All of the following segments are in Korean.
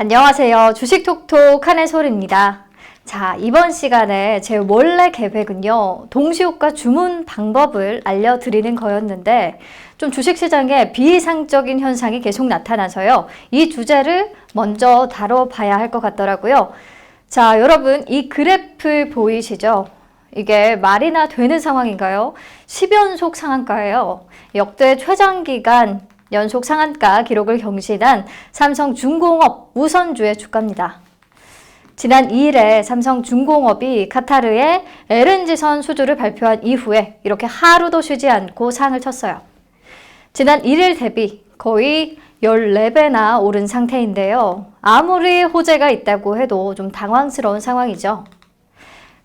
안녕하세요. 주식톡톡 한해솔입니다. 자, 이번 시간에 제 원래 계획은요, 동시효과 주문 방법을 알려드리는 거였는데, 좀 주식시장에 비이상적인 현상이 계속 나타나서요, 이 주제를 먼저 다뤄봐야 할 것 같더라고요. 자, 여러분, 이 그래프 보이시죠? 이게 말이나 되는 상황인가요? 10연속 상한가예요. 역대 최장기간 연속 상한가 기록을 경신한 삼성중공업 우선주의 주가입니다. 지난 2일에 삼성중공업이 카타르의 LNG선 수주를 발표한 이후에 이렇게 하루도 쉬지 않고 상을 쳤어요. 지난 1일 대비 거의 14배나 오른 상태인데요. 아무리 호재가 있다고 해도 좀 당황스러운 상황이죠.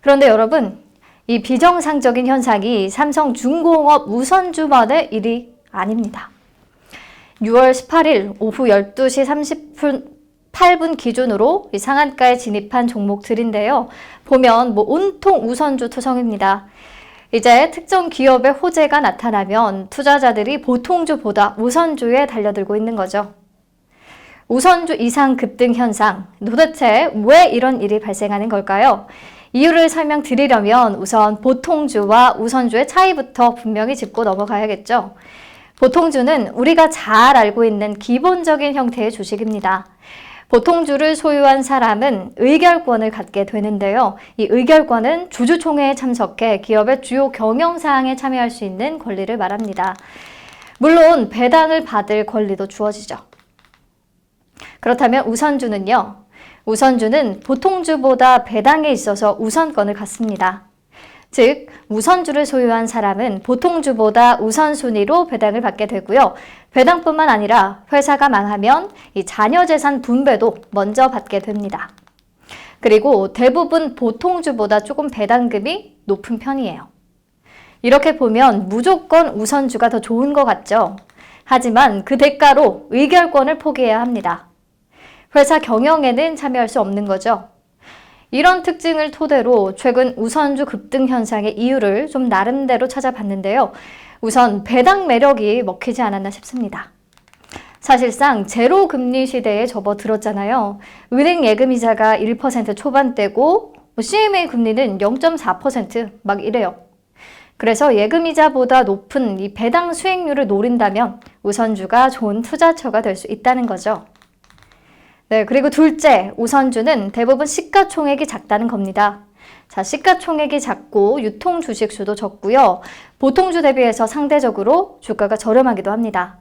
그런데 여러분, 이 비정상적인 현상이 삼성중공업 우선주만의 일이 아닙니다. 6월 18일 오후 12시 30분 8분 기준으로 상한가에 진입한 종목들인데요. 보면 뭐 온통 우선주 투성입니다. 이제 특정 기업의 호재가 나타나면 투자자들이 보통주보다 우선주에 달려들고 있는 거죠. 우선주 이상 급등 현상, 도대체 왜 이런 일이 발생하는 걸까요? 이유를 설명드리려면 우선 보통주와 우선주의 차이부터 분명히 짚고 넘어가야겠죠. 보통주는 우리가 잘 알고 있는 기본적인 형태의 주식입니다. 보통주를 소유한 사람은 의결권을 갖게 되는데요. 이 의결권은 주주총회에 참석해 기업의 주요 경영사항에 참여할 수 있는 권리를 말합니다. 물론 배당을 받을 권리도 주어지죠. 그렇다면 우선주는요. 우선주는 보통주보다 배당에 있어서 우선권을 갖습니다. 즉, 우선주를 소유한 사람은 보통주보다 우선순위로 배당을 받게 되고요. 배당뿐만 아니라 회사가 망하면 이 자녀 재산 분배도 먼저 받게 됩니다. 그리고 대부분 보통주보다 조금 배당금이 높은 편이에요. 이렇게 보면 무조건 우선주가 더 좋은 것 같죠? 하지만 그 대가로 의결권을 포기해야 합니다. 회사 경영에는 참여할 수 없는 거죠. 이런 특징을 토대로 최근 우선주 급등 현상의 이유를 좀 나름대로 찾아봤는데요. 우선 배당 매력이 먹히지 않았나 싶습니다. 사실상 제로 금리 시대에 접어들었잖아요. 은행 예금 이자가 1% 초반대고 CMA 금리는 0.4%막 이래요. 그래서 예금 이자보다 높은 이 배당 수익률을 노린다면 우선주가 좋은 투자처가 될 수 있다는 거죠. 네, 그리고 둘째, 우선주는 대부분 시가총액이 작다는 겁니다. 자, 시가총액이 작고 유통 주식수도 적고요. 보통주 대비해서 상대적으로 주가가 저렴하기도 합니다.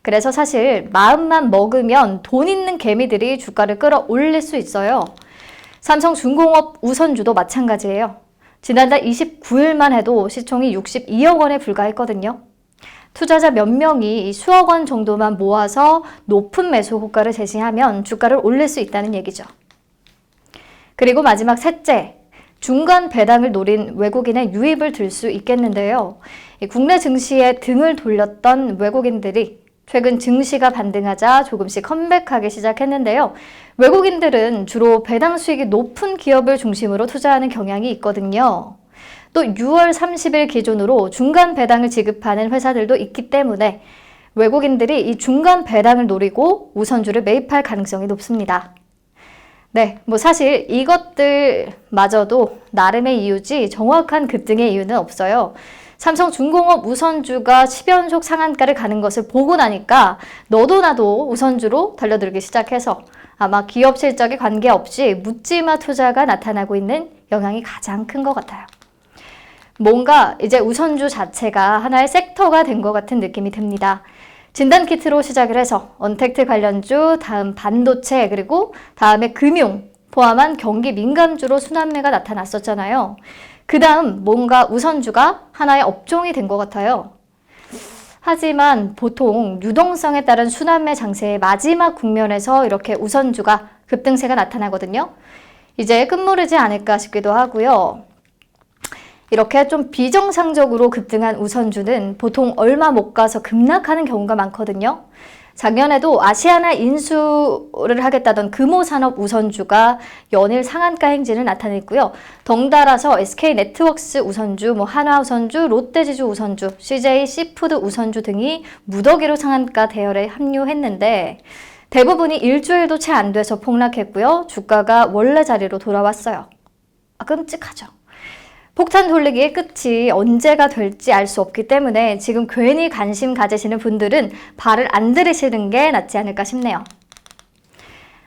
그래서 사실 마음만 먹으면 돈 있는 개미들이 주가를 끌어올릴 수 있어요. 삼성중공업 우선주도 마찬가지예요. 지난달 29일만 해도 시총이 62억 원에 불과했거든요. 투자자 몇 명이 수억 원 정도만 모아서 높은 매수 호가를 제시하면 주가를 올릴 수 있다는 얘기죠. 그리고 마지막 셋째, 중간 배당을 노린 외국인의 유입을 들 수 있겠는데요. 국내 증시에 등을 돌렸던 외국인들이 최근 증시가 반등하자 조금씩 컴백하기 시작했는데요. 외국인들은 주로 배당 수익이 높은 기업을 중심으로 투자하는 경향이 있거든요. 또 6월 30일 기준으로 중간 배당을 지급하는 회사들도 있기 때문에 외국인들이 이 중간 배당을 노리고 우선주를 매입할 가능성이 높습니다. 네, 뭐 사실 이것들마저도 나름의 이유지 정확한 급등의 이유는 없어요. 삼성중공업 우선주가 10연속 상한가를 가는 것을 보고 나니까 너도 나도 우선주로 달려들기 시작해서 아마 기업 실적에 관계없이 묻지마 투자가 나타나고 있는 영향이 가장 큰 것 같아요. 뭔가 이제 우선주 자체가 하나의 섹터가 된 것 같은 느낌이 듭니다. 진단 키트로 시작을 해서 언택트 관련주, 다음 반도체, 그리고 다음에 금융 포함한 경기 민감주로 순환매가 나타났었잖아요. 그 다음 뭔가 우선주가 하나의 업종이 된 것 같아요. 하지만 보통 유동성에 따른 순환매 장세의 마지막 국면에서 이렇게 우선주가 급등세가 나타나거든요. 이제 끝모르지 않을까 싶기도 하고요. 이렇게 좀 비정상적으로 급등한 우선주는 보통 얼마 못 가서 급락하는 경우가 많거든요. 작년에도 아시아나 인수를 하겠다던 금호산업 우선주가 연일 상한가 행진을 나타냈고요. 덩달아서 SK 네트웍스 우선주, 뭐 한화 우선주, 롯데지주 우선주, CJ 시푸드 우선주 등이 무더기로 상한가 대열에 합류했는데 대부분이 일주일도 채 안 돼서 폭락했고요. 주가가 원래 자리로 돌아왔어요. 아, 끔찍하죠. 폭탄 돌리기의 끝이 언제가 될지 알 수 없기 때문에 지금 괜히 관심 가지시는 분들은 발을 안 들이시는 게 낫지 않을까 싶네요.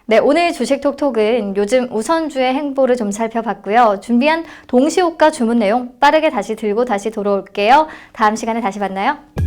네, 오늘 주식 톡톡은 요즘 우선주의 행보를 좀 살펴봤고요. 준비한 동시호가 주문 내용 빠르게 다시 들고 다시 돌아올게요. 다음 시간에 다시 만나요.